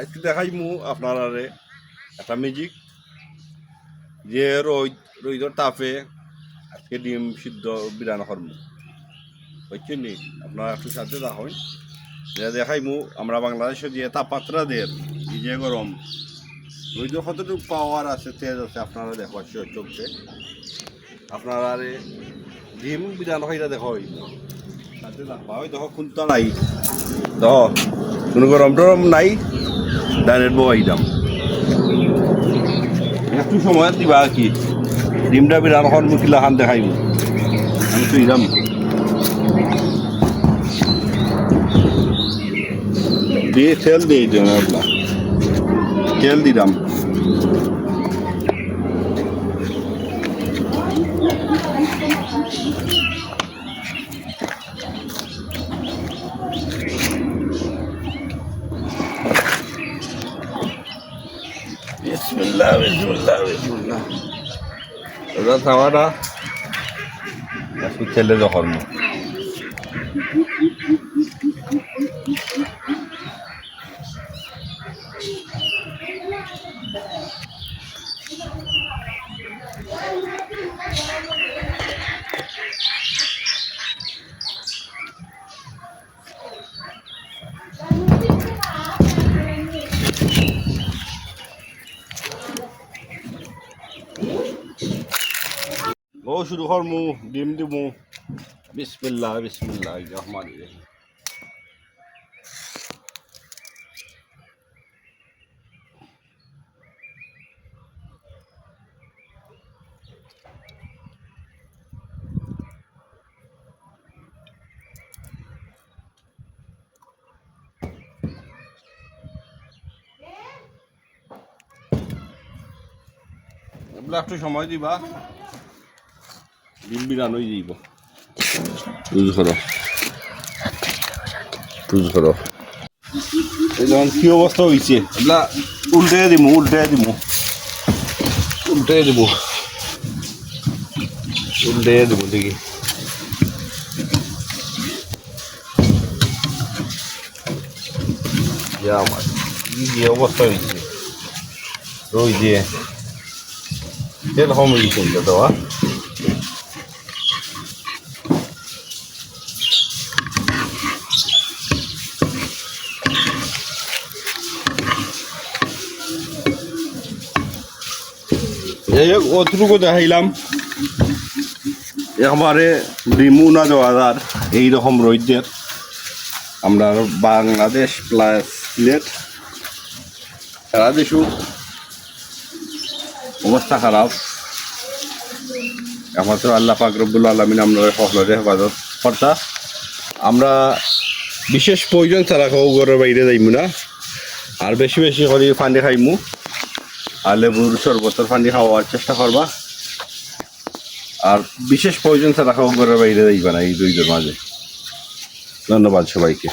আজকে দেখাই মু আপনার আরে একটা মিউজিক যে রোদ রোদর তাপে আজকে ডিম সিদ্ধ বিরান করমু বুঝছেন নি? আপনারা একটু সাথে দেখুন যে দেখাই মু, আমরা বাংলাদেশে যে তাপমাত্রা দের এই যে গরম রোদর কতটুকু পাওয়ার আছে, তেজ আছে, আপনারা দেখো চোখে। আপনারা আরে ডিম বিরান হইরা দেখো সাথে দেখবা ওই দেখো নাই। দেখো, কোনো গরম টরম নাই। ডাইরেক্ট বই দাম একটু সময় দিবা কি। ডিমটা বিরান এখন মুখিলা খান দেখাইব। আমি তুই দাম দিয়ে তেল দিয়ে দিন আপনার। তেল দিলাম। বিসমিল্লাহ বিসমিল্লাহ বিসমিল্লাহ ওটা থামাটা একটু তেলে যখন ও শুরু করমু ডিম দিমু। বিসমিল্লাহ বিসমিল্লাহ রহমান রহিম একটু সময় দিবা। বিরানোই দিব বুঝ করো। বুঝ করো। এই যেমন কি অবস্থা হয়েছে এগুলা উল্টে দিব উল্টে দিব উল্টে দিব উল্টে দিব দেখি। যা আমার, কি অবস্থা হয়েছে ওই যে, এরকম হয়েছে দেওয়া যাই অতটুকু দেখাইলাম। একেবারে ডিমু না জোয়াদার, এইরকম রৈদ্যের আমরা বাংলাদেশ প্লাস সিলেট সারা দেশু অবস্থা খারাপ। একমাত্র আল্লাহ পাক রব্বুল আলমিন আমরা সকলের হেফাজত কর্তা। আমরা বিশেষ প্রয়োজন ছাড়া খাও ঘরের বাইরে যাইমু না। আর বেশি বেশি করে পানি খাইমু। আর লেবুর শরবতের পানি খাওয়ার চেষ্টা করবা। আর বিশেষ প্রয়োজন ছাড়া খাওয়া ঘরের বাইরে যাইবা না এই দুইদের মাঝে। ধন্যবাদ সবাইকে।